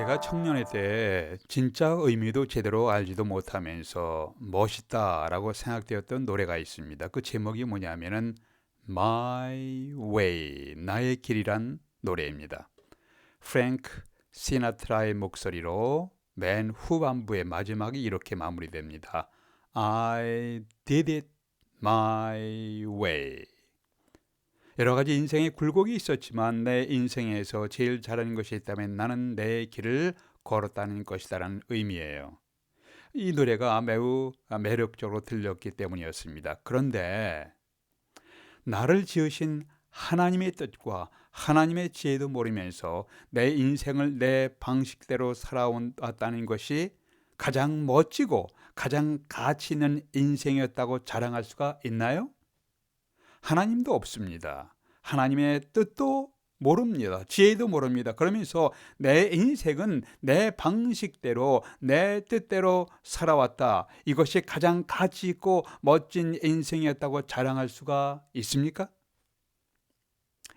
제가 청년의 때 진짜 의미도 제대로 알지도 못하면서 멋있다라고 생각되었던 노래가 있습니다. 그 제목이 뭐냐면은 My Way, 나의 길이란 노래입니다. 프랭크 시나트라의 목소리로 맨 후반부의 마지막이 이렇게 마무리됩니다. I did it my way. 여러 가지 인생의 굴곡이 있었지만 내 인생에서 제일 잘하는 것이 있다면 나는 내 길을 걸었다는 것이다라는 의미예요. 이 노래가 매우 매력적으로 들렸기 때문이었습니다. 그런데 나를 지으신 하나님의 뜻과 하나님의 지혜도 모르면서 내 인생을 내 방식대로 살아왔다는 것이 가장 멋지고 가장 가치 있는 인생이었다고 자랑할 수가 있나요? 하나님도 없습니다. 하나님의 뜻도 모릅니다. 지혜도 모릅니다. 그러면서 내 인생은 내 방식대로 내 뜻대로 살아왔다. 이것이 가장 가치 있고 멋진 인생이었다고 자랑할 수가 있습니까?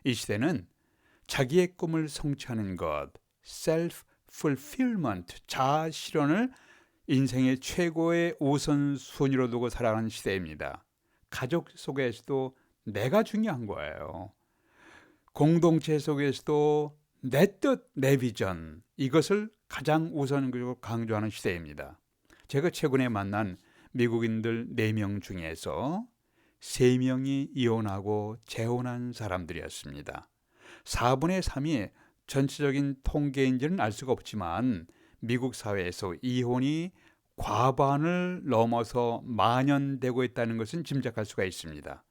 이 시대는 자기의 꿈을 성취하는 것, self fulfillment, 자아 실현을 인생의 최고의 우선 순위로 두고 살아가는 시대입니다. 가족 속에서도 내가 중요한 거예요. 공동체 속에서도 내 뜻, 내 비전 이것을 가장 우선적으로 강조하는 시대입니다. 제가 최근에 만난 미국인들 4명 중에서 3명이 이혼하고 재혼한 사람들이었습니다. 4분의 3이 전체적인 통계인지는 알 수가 없지만 미국 사회에서 이혼이 과반을 넘어서 만연되고 있다는 것은 짐작할 수가 있습니다.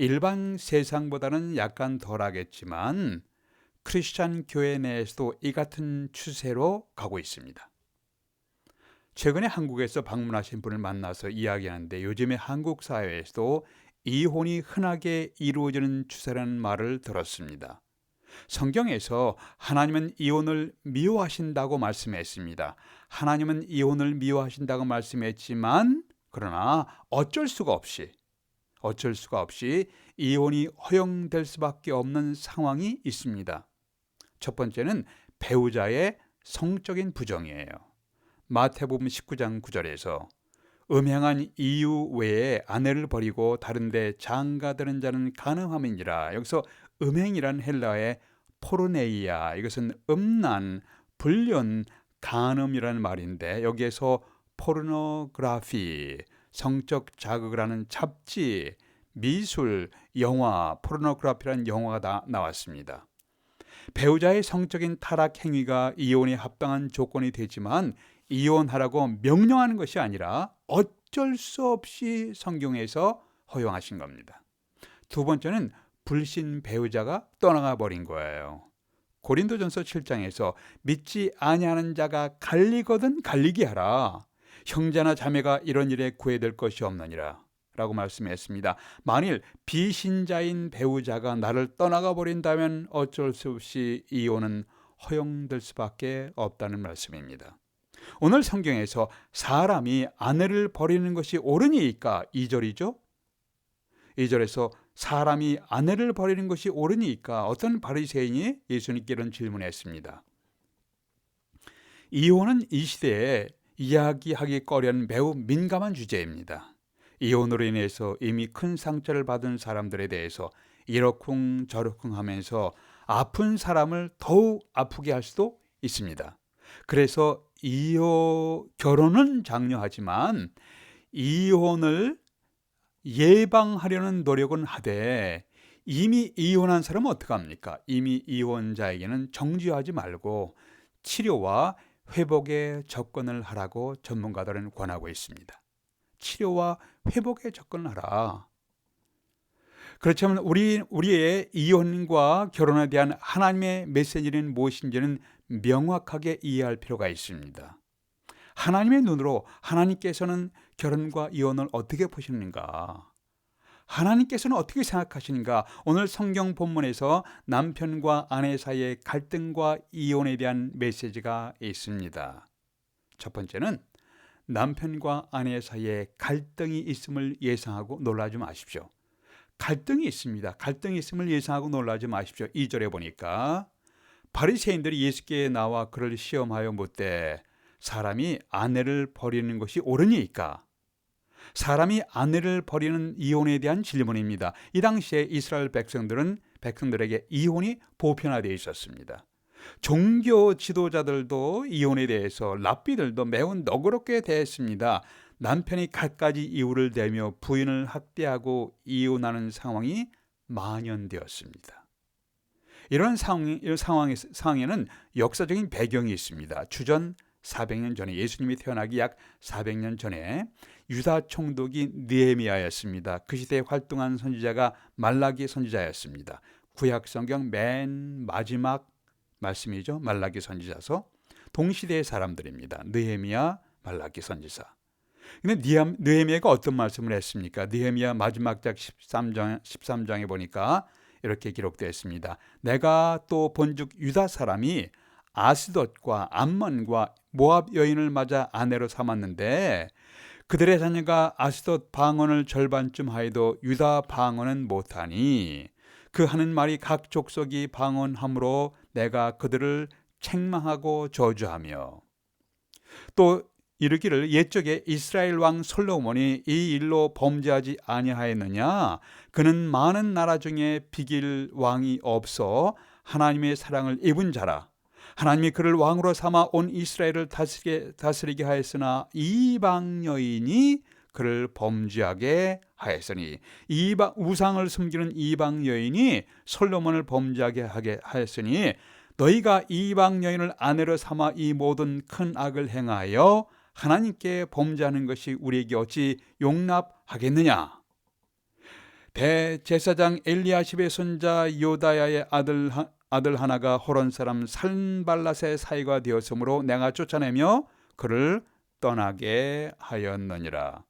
일반 세상보다는 약간 덜하겠지만 크리스찬 교회 내에서도 이 같은 추세로 가고 있습니다. 최근에 한국에서 방문하신 분을 만나서 이야기하는데 요즘에 한국 사회에서도 이혼이 흔하게 이루어지는 추세라는 말을 들었습니다. 성경에서 하나님은 이혼을 미워하신다고 말씀했습니다. 하나님은 이혼을 미워하신다고 말씀했지만 그러나 어쩔 수가 없이 어쩔 수가 없이 이혼이 허용될 수밖에 없는 상황이 있습니다. 첫 번째는 배우자의 성적인 부정이에요. 마태복음 19장 9절에서 음행한 이유 외에 아내를 버리고 다른데 장가드는 자는 가능함이니라. 여기서 음행이란 헬라의 포르네이아 이것은 음란, 불륜, 간음이라는 말인데 여기에서 포르노그라피 성적 자극을 하는 잡지, 미술, 영화, 포르노그라피라는 영화가 다 나왔습니다. 배우자의 성적인 타락 행위가 이혼에 합당한 조건이 되지만 이혼하라고 명령하는 것이 아니라 어쩔 수 없이 성경에서 허용하신 겁니다. 두 번째는 불신 배우자가 떠나가 버린 거예요. 고린도전서 7장에서 믿지 아니하는 자가 갈리거든 갈리게 하라. 형제나 자매가 이런 일에 구애될 것이 없느니라. 라고 말씀했습니다. 만일 비신자인 배우자가 나를 떠나가 버린다면 어쩔 수 없이 이혼은 허용될 수밖에 없다는 말씀입니다. 오늘 성경에서 사람이 아내를 버리는 것이 옳으니까 2절이죠. 2절에서 사람이 아내를 버리는 것이 옳으니까 어떤 바리새인이 예수님께 이런 질문했습니다. 이혼은 이 시대에 이야기하기 꺼려는 매우 민감한 주제입니다. 이혼으로 인해서 이미 큰 상처를 받은 사람들에 대해서 이러쿵 저러쿵 하면서 아픈 사람을 더욱 아프게 할 수도 있습니다. 그래서 이혼 결혼은 장려하지만 이혼을 예방하려는 노력은 하되 이미 이혼한 사람은 어떡합니까? 이미 이혼자에게는 정지하지 말고 치료와 회복에 접근을 하라고 전문가들은 권하고 있습니다. 치료와 회복에 접근하라. 그렇지만 우리 우리의 이혼과 결혼에 대한 하나님의 메시지는 무엇인지는 명확하게 이해할 필요가 있습니다. 하나님의 눈으로 하나님께서는 결혼과 이혼을 어떻게 보시는가? 하나님께서는 어떻게 생각하시는가? 오늘 성경 본문에서 남편과 아내 사이의 갈등과 이혼에 대한 메시지가 있습니다. 첫 번째는 남편과 아내 사이에 갈등이 있음을 예상하고 놀라지 마십시오. 갈등이 있습니다. 갈등이 있음을 예상하고 놀라지 마십시오. 2절에 보니까 바리새인들이 예수께 나와 그를 시험하여 묻되 사람이 아내를 버리는 것이 옳으니까 사람이 아내를 버리는 이혼에 대한 질문입니다. 이 당시에 이스라엘 백성들은 백성들에게 이혼이 보편화되어 있었습니다. 종교 지도자들도 이혼에 대해서 랍비들도 매우 너그럽게 대했습니다. 남편이 갖가지 이유를 대며 부인을 학대하고 이혼하는 상황이 만연되었습니다. 이런 상황, 상황, 상황에는 역사적인 배경이 있습니다. 주전 400년 전에 예수님이 태어나기 약 400년 전에 유다 총독이 느헤미야였습니다. 그 시대에 활동한 선지자가 말라기 선지자였습니다. 구약 성경 맨 마지막 말씀이죠. 말라기 선지자서 동시대의 사람들입니다. 느헤미야, 말라기 선지자. 근데 느헤미야가 어떤 말씀을 했습니까? 느헤미야 마지막 작 13장 13장에 보니까 이렇게 기록되어 있습니다. 내가 또 본즉 유다 사람이 아스돗과 암몬과 모압 여인을 맞아 아내로 삼았는데 그들의 자녀가 아스돗 방언을 절반쯤 하여도 유다 방언은 못하니 그 하는 말이 각 족속이 방언함으로 내가 그들을 책망하고 저주하며 또 이르기를 옛적에 이스라엘 왕 솔로몬이 이 일로 범죄하지 아니하였느냐? 그는 많은 나라 중에 비길 왕이 없어 하나님의 사랑을 입은 자라 하나님이 그를 왕으로 삼아 온 이스라엘을 다스리게, 다스리게 하였으나 이방 여인이 그를 범죄하게 하였으니 이방 우상을 숨기는 이방 여인이 솔로몬을 범죄하게 하게 하였으니 너희가 이방 여인을 아내로 삼아 이 모든 큰 악을 행하여 하나님께 범죄하는 것이 우리에게 어찌 용납하겠느냐? 대제사장 엘리야십의 손자 요다야의 아들 아들 하나가 호론 사람 산발랏의 사이가 되었으므로 내가 쫓아내며 그를 떠나게 하였느니라.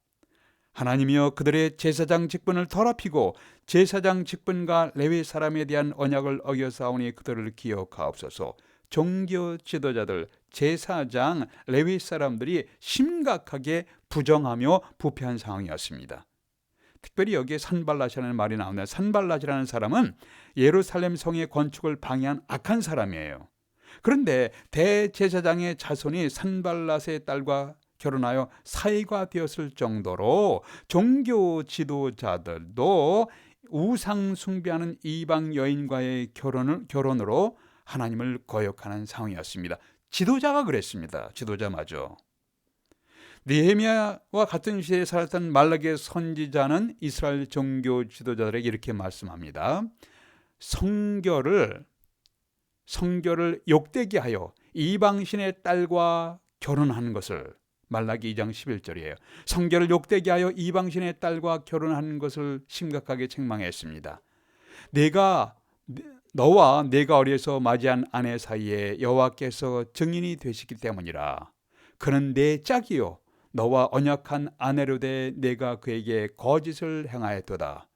하나님이여 그들의 제사장 직분을 더럽히고 제사장 직분과 레위 사람에 대한 언약을 어겨사오니 그들을 기억하옵소서. 종교 지도자들, 제사장, 레위 사람들이 심각하게 부정하며 부패한 상황이었습니다. 특별히 여기에 산발라시라는 말이 나오는데 산발라시라는 사람은 예루살렘 성의 건축을 방해한 악한 사람이에요. 그런데 대제사장의 자손이 산발라스의 딸과 결혼하여 사이가 되었을 정도로 종교 지도자들도 우상 숭배하는 이방 여인과의 결혼을 결혼으로 하나님을 거역하는 상황이었습니다. 지도자가 그랬습니다. 지도자마저. 느헤미야와 같은 시대에 살았던 말라기 선지자는 이스라엘 종교 지도자들에게 이렇게 말씀합니다. 성결을 성결을 욕되게 하여 이방신의 딸과 결혼하는 것을 말라기 2장 11절이에요. 성결을 욕되게 하여 이방신의 딸과 결혼하는 것을 심각하게 책망했습니다. 내가 너와 내가 어려서 맞이한 아내 사이에 여호와께서 증인이 되시기 때문이라. 그는 내 짝이요 너와 언약한 아내로 돼 내가 그에게 거짓을 행하였도다.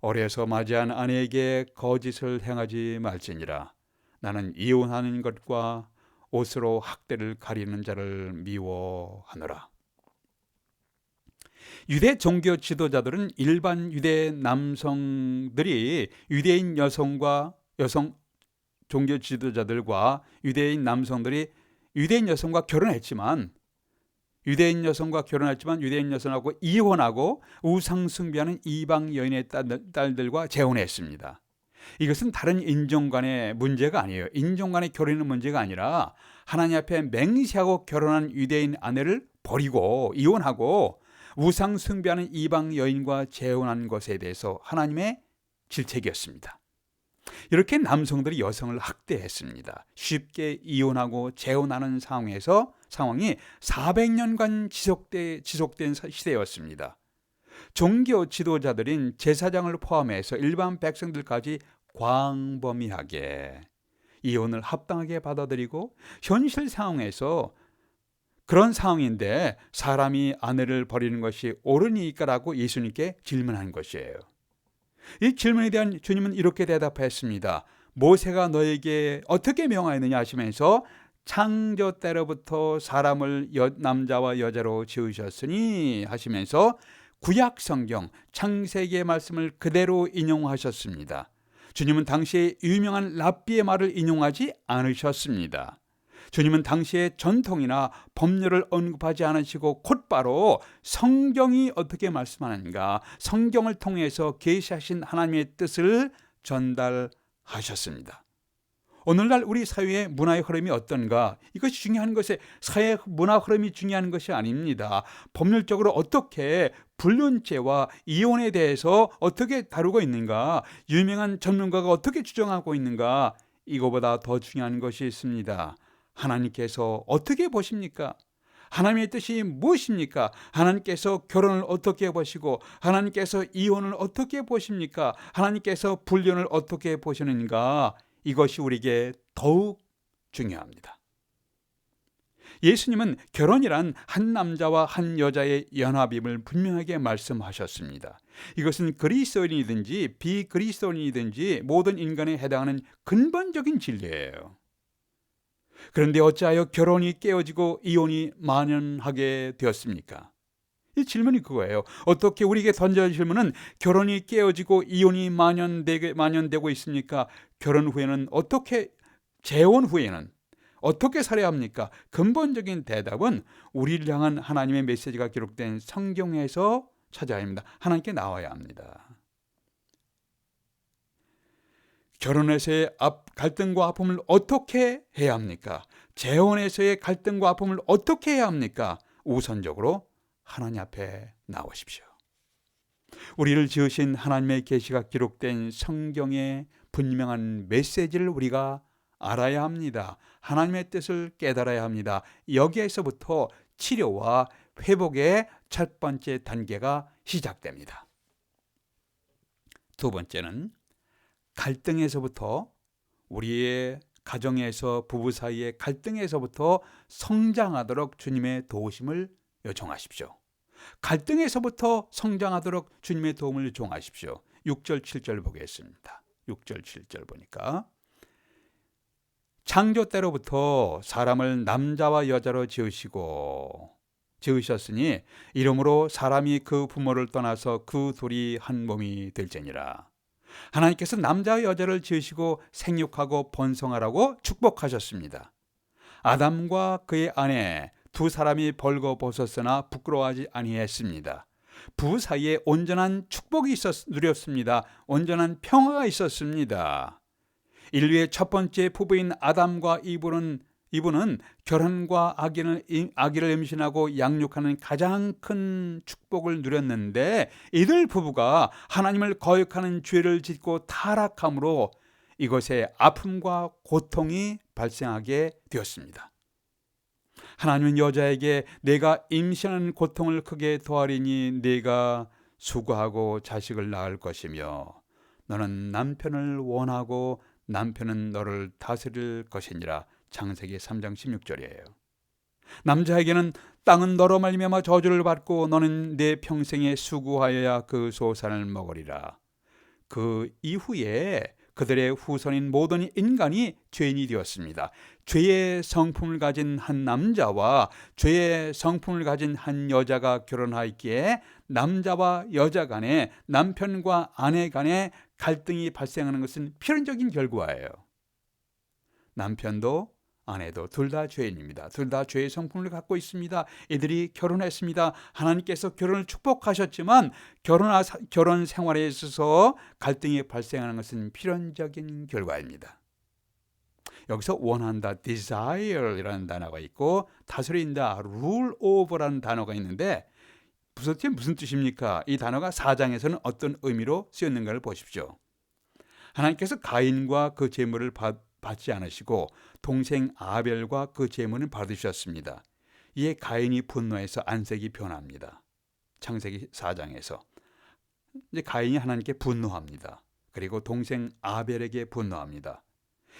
어려서 맞이한 아내에게 거짓을 행하지 말지니라. 나는 이혼하는 것과 옷으로 학대를 가리는 자를 미워하노라. 유대 종교 지도자들은 일반 유대 남성들이 유대인 여성과 여성 종교 지도자들과 유대인 남성들이 유대인 여성과 결혼했지만 유대인 여성과 결혼했지만 유대인 여성하고 이혼하고 우상 숭배하는 이방 여인의 딸들과 재혼했습니다. 이것은 다른 인종 간의 문제가 아니에요. 인종 간의 결혼의 문제가 아니라 하나님 앞에 맹세하고 결혼한 유대인 아내를 버리고 이혼하고 우상 숭배하는 이방 여인과 재혼한 것에 대해서 하나님의 질책이었습니다. 이렇게 남성들이 여성을 학대했습니다. 쉽게 이혼하고 재혼하는 상황에서 상황이 400년간 지속돼, 지속된 시대였습니다. 종교 지도자들인 제사장을 포함해서 일반 백성들까지 광범위하게 이혼을 합당하게 받아들이고 현실 상황에서 그런 상황인데 사람이 아내를 버리는 것이 옳으니까라고 예수님께 질문한 것이에요. 이 질문에 대한 주님은 이렇게 대답했습니다. 모세가 너에게 어떻게 명하였느냐 하시면서 창조 때로부터 사람을 여, 남자와 여자로 지으셨으니 하시면서 구약 성경 창세기의 말씀을 그대로 인용하셨습니다. 주님은 당시에 유명한 랍비의 말을 인용하지 않으셨습니다. 주님은 당시의 전통이나 법률을 언급하지 않으시고 곧바로 성경이 어떻게 말씀하는가, 성경을 통해서 계시하신 하나님의 뜻을 전달하셨습니다. 오늘날 우리 사회의 문화의 흐름이 어떤가? 이것이 중요한 것에 사회 문화 흐름이 중요한 것이 아닙니다. 법률적으로 어떻게 불륜죄와 이혼에 대해서 어떻게 다루고 있는가? 유명한 전문가가 어떻게 주장하고 있는가? 이거보다 더 중요한 것이 있습니다. 하나님께서 어떻게 보십니까? 하나님의 뜻이 무엇입니까? 하나님께서 결혼을 어떻게 보시고 하나님께서 이혼을 어떻게 보십니까? 하나님께서 불륜을 어떻게 보시는가? 이것이 우리에게 더욱 중요합니다. 예수님은 결혼이란 한 남자와 한 여자의 연합임을 분명하게 말씀하셨습니다. 이것은 그리스도인이든지 비그리스도인이든지 모든 인간에 해당하는 근본적인 진리예요. 그런데 어찌하여 결혼이 깨어지고 이혼이 만연하게 되었습니까? 이 질문이 그거예요. 어떻게 우리에게 던져진 질문은 결혼이 깨어지고 이혼이 만연되게 만연되고 있습니까? 결혼 후에는 어떻게 재혼 후에는 어떻게 살아야 합니까? 근본적인 대답은 우리를 향한 하나님의 메시지가 기록된 성경에서 찾아야 합니다. 하나님께 나와야 합니다. 결혼에서의 갈등과 아픔을 어떻게 해야 합니까? 재혼에서의 갈등과 아픔을 어떻게 해야 합니까? 우선적으로 하나님 앞에 나오십시오. 우리를 지으신 하나님의 계시가 기록된 성경의 분명한 메시지를 우리가 알아야 합니다. 하나님의 뜻을 깨달아야 합니다. 여기에서부터 치료와 회복의 첫 번째 단계가 시작됩니다. 두 번째는 갈등에서부터 우리의 가정에서 부부 사이의 갈등에서부터 성장하도록 주님의 도우심을 요청하십시오. 갈등에서부터 성장하도록 주님의 도움을 요청하십시오. 6절 7절 보겠습니다. 6절 7절 보니까 창조 때로부터 사람을 남자와 여자로 지으시고 지으셨으니 이름으로 사람이 그 부모를 떠나서 그 둘이 한 몸이 될지니라. 하나님께서 남자와 여자를 지으시고 생육하고 번성하라고 축복하셨습니다. 아담과 그의 아내 두 사람이 벌거벗었으나 부끄러워하지 아니했습니다. 부 사이에 온전한 축복이 있었 누렸습니다. 온전한 평화가 있었습니다. 인류의 첫 번째 부부인 아담과 이브는 이분은 결혼과 아기를, 아기를 임신하고 양육하는 가장 큰 축복을 누렸는데 이들 부부가 하나님을 거역하는 죄를 짓고 타락함으로 이것에 아픔과 고통이 발생하게 되었습니다. 하나님은 여자에게 내가 임신하는 고통을 크게 더하리니 내가 수고하고 자식을 낳을 것이며 너는 남편을 원하고 남편은 너를 다스릴 것이니라 창세기 3장 16절이에요. 남자에게는 땅은 너로 말미암아 저주를 받고 너는 내 평생에 수고하여야 그 소산을 먹으리라. 그 이후에 그들의 후손인 모든 인간이 죄인이 되었습니다. 죄의 성품을 가진 한 남자와 죄의 성품을 가진 한 여자가 결혼하였기에 남자와 여자 간에 남편과 아내 간에 갈등이 발생하는 것은 필연적인 결과예요. 남편도 아내도 둘 다 죄인입니다. 둘 다 죄의 성품을 갖고 있습니다. 이들이 결혼했습니다. 하나님께서 결혼을 축복하셨지만 결혼 결혼 생활에 있어서 갈등이 발생하는 것은 필연적인 결과입니다. 여기서 원한다, desire이라는 단어가 있고 다스린다, rule over라는 단어가 있는데 무슨 무슨 뜻입니까? 이 단어가 사장에서는 어떤 의미로 쓰였는가를 보십시오. 하나님께서 가인과 그 재물을 받, 받지 않으시고 동생 아벨과 그 재물을 받으셨습니다. 이에 가인이 분노해서 안색이 변합니다. 창세기 4장에서 이제 가인이 하나님께 분노합니다. 그리고 동생 아벨에게 분노합니다.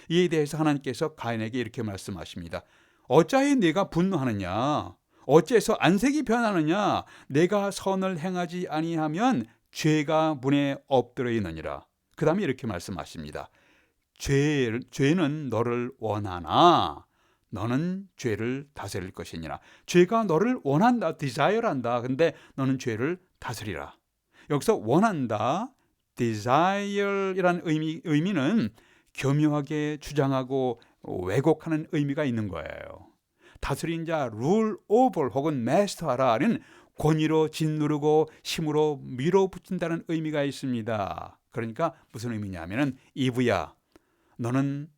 이에 대해서 하나님께서 가인에게 이렇게 말씀하십니다. 어찌하여 내가 분노하느냐? 어째서 안색이 변하느냐? 내가 선을 행하지 아니하면 죄가 문에 엎드려 있느니라. 그 다음에 이렇게 말씀하십니다. 죄, 죄는 너를 원하나 너는 죄를 다스릴 것이니라. 죄가 너를 원한다, 디자이어한다. 근데 너는 죄를 다스리라. 여기서 원한다, desire이란 의미, 의미는 교묘하게 주장하고 왜곡하는 의미가 있는 거예요. 다스린 자 rule over 혹은 master하라는 권위로 짓누르고 힘으로 밀어붙인다는 의미가 있습니다. 그러니까 무슨 의미냐면은 이브야 너는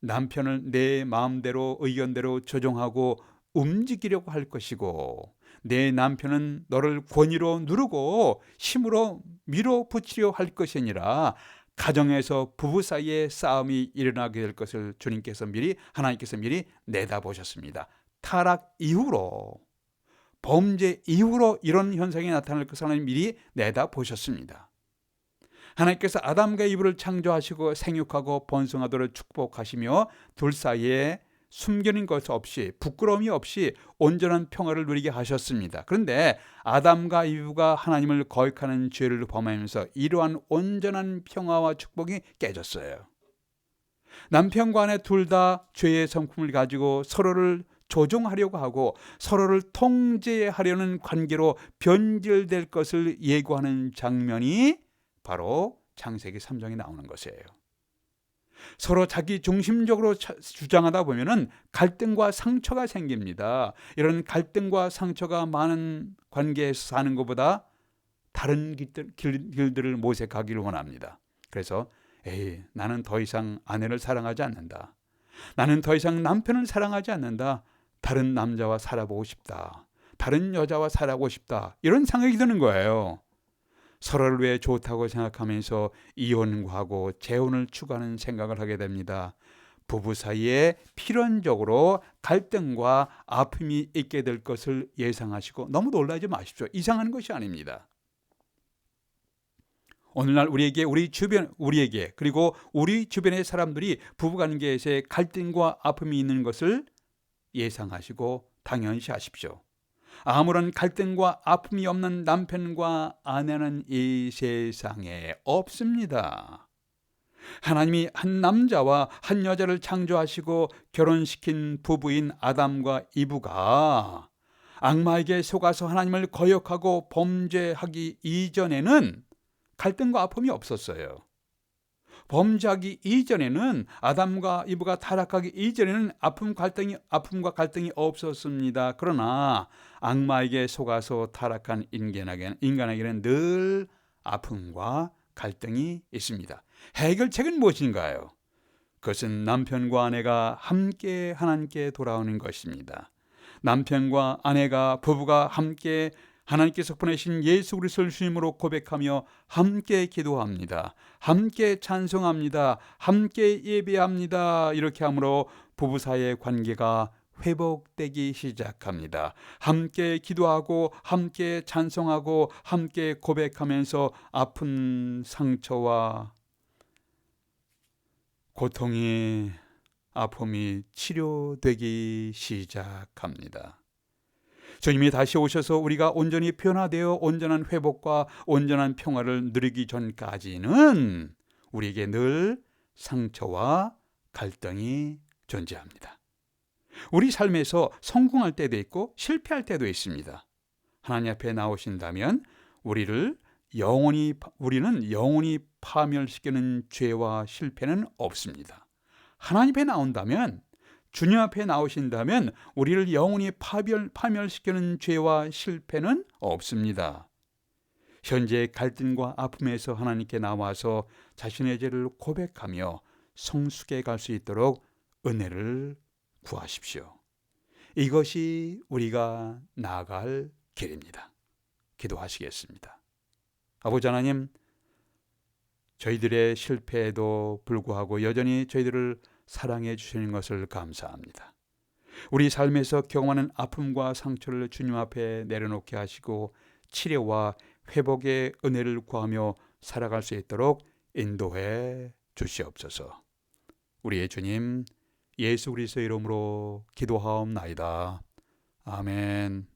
남편을 내 마음대로 의견대로 조종하고 움직이려고 할 것이고 내 남편은 너를 권위로 누르고 힘으로 밀어붙이려 할 것이니라 가정에서 부부 사이에 싸움이 일어나게 될 것을 주님께서 미리 하나님께서 미리 내다보셨습니다. 타락 이후로 범죄 이후로 이런 현상이 나타날 것을 하나님 미리 내다보셨습니다. 하나님께서 아담과 이브를 창조하시고 생육하고 번성하도록 축복하시며 둘 사이에 숨겨진 것 없이 부끄러움이 없이 온전한 평화를 누리게 하셨습니다. 그런데 아담과 이브가 하나님을 거역하는 죄를 범하면서 이러한 온전한 평화와 축복이 깨졌어요. 남편과 아내 둘 다 죄의 성품을 가지고 서로를 조종하려고 하고 서로를 통제하려는 관계로 변질될 것을 예고하는 장면이 바로 창세기 3장에 나오는 것이에요. 서로 자기 중심적으로 주장하다 보면은 갈등과 상처가 생깁니다. 이런 갈등과 상처가 많은 관계에서 사는 것보다 다른 길들, 을 모색하기를 원합니다. 그래서 에이 나는 더 이상 아내를 사랑하지 않는다. 나는 더 이상 남편을 사랑하지 않는다. 다른 남자와 살아보고 싶다. 다른 여자와 살아보고 싶다. 이런 생각이 드는 거예요. 서로를 위해 좋다고 생각하면서 이혼하고 재혼을 추구하는 생각을 하게 됩니다. 부부 사이에 필연적으로 갈등과 아픔이 있게 될 것을 예상하시고 너무 놀라지 마십시오. 이상한 것이 아닙니다. 오늘날 우리에게 우리 주변 우리에게 그리고 우리 주변의 사람들이 부부관계에서 갈등과 아픔이 있는 것을 예상하시고 당연시하십시오. 아무런 갈등과 아픔이 없는 남편과 아내는 이 세상에 없습니다. 하나님이 한 남자와 한 여자를 창조하시고 결혼시킨 부부인 아담과 이브가 악마에게 속아서 하나님을 거역하고 범죄하기 이전에는 갈등과 아픔이 없었어요. 범죄하기 이전에는 아담과 이브가 타락하기 이전에는 아픔 갈등이 아픔과 갈등이 없었습니다. 그러나 악마에게 속아서 타락한 인간에게는, 인간에게는 늘 아픔과 갈등이 있습니다. 해결책은 무엇인가요? 그것은 남편과 아내가 함께 하나님께 돌아오는 것입니다. 남편과 아내가 부부가 함께 하나님께서 보내신 예수 그리스도를 주님으로 고백하며 함께 기도합니다. 함께 찬송합니다. 함께 예배합니다. 이렇게 함으로 부부 사이의 관계가 회복되기 시작합니다. 함께 기도하고 함께 찬송하고 함께 고백하면서 아픈 상처와 고통이 아픔이 치료되기 시작합니다. 주님이 다시 오셔서 우리가 온전히 변화되어 온전한 회복과 온전한 평화를 누리기 전까지는 우리에게 늘 상처와 갈등이 존재합니다. 우리 삶에서 성공할 때도 있고 실패할 때도 있습니다. 하나님 앞에 나오신다면 우리를 영원히 우리는 영원히 파멸시키는 죄와 실패는 없습니다. 하나님 앞에 나온다면 주님 앞에 나오신다면 우리를 영원히 파멸, 파멸시키는 죄와 실패는 없습니다. 현재 갈등과 아픔에서 하나님께 나와서 자신의 죄를 고백하며 성숙해 갈 수 있도록 은혜를 구하십시오. 이것이 우리가 나아갈 길입니다. 기도하시겠습니다. 아버지 하나님, 저희들의 실패에도 불구하고 여전히 저희들을 사랑해 주시는 것을 감사합니다. 우리 삶에서 경험하는 아픔과 상처를 주님 앞에 내려놓게 하시고 치료와 회복의 은혜를 구하며 살아갈 수 있도록 인도해 주시옵소서. 우리의 주님 예수 그리스도 이름으로 기도하옵나이다. 아멘.